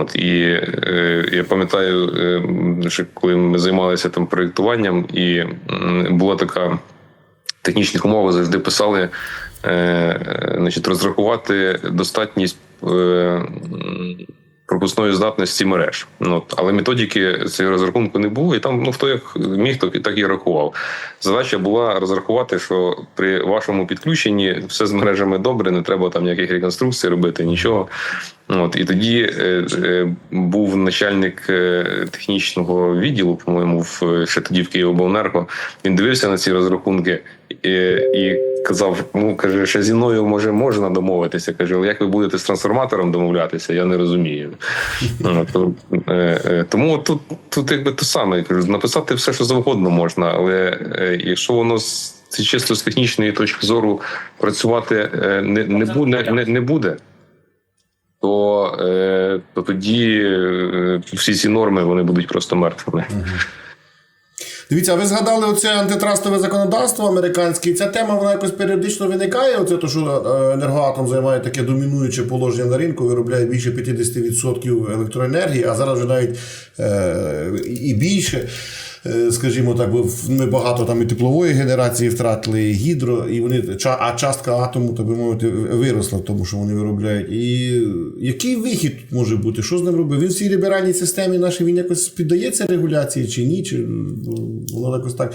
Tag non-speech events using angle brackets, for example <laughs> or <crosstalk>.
От і е, я пам'ятаю, е, що коли ми займалися там проєктуванням, і була така технічних умови завжди писали, е, значить, розрахувати достатність е, пропускної здатності мереж. Ну, але методики цієї розрахунку не було, і там ну, хто як міг, то так і рахував. Задача була розрахувати, що при вашому підключенні все з мережами добре, не треба там ніяких реконструкцій робити, нічого. От і тоді е, е, був начальник е, технічного відділу, по-моєму, в ще тоді в Київобленерго. Він дивився на ці розрахунки і, і казав: ну каже, ще зі мною може можна домовитися. Каже, але як ви будете з трансформатором домовлятися, я не розумію. <laughs> То, тому тут, тут якби те саме кажу, написати все, що завгодно можна, але якщо воно з це чисто з технічної точки зору працювати не, не, буде, не, не буде то, е, то тоді е, всі ці норми вони будуть просто мертвими. Дивіться, ви згадали оце антитрастове законодавство американське, і ця тема вона якось періодично виникає. Оце то, що е, енергоатом займає таке домінуюче положення на ринку, виробляє більше 50% електроенергії, а зараз вже навіть е, і більше. Е, Скажімо так, ми багато там і теплової генерації втратили, і гідро, і вони а частка атому, так би мовити, виросла тому, що вони виробляють. І який вихід може бути? Що з ним робити? Він в цій ліберальній системі нашій він якось піддається регуляції чи ні? Чи воно якось так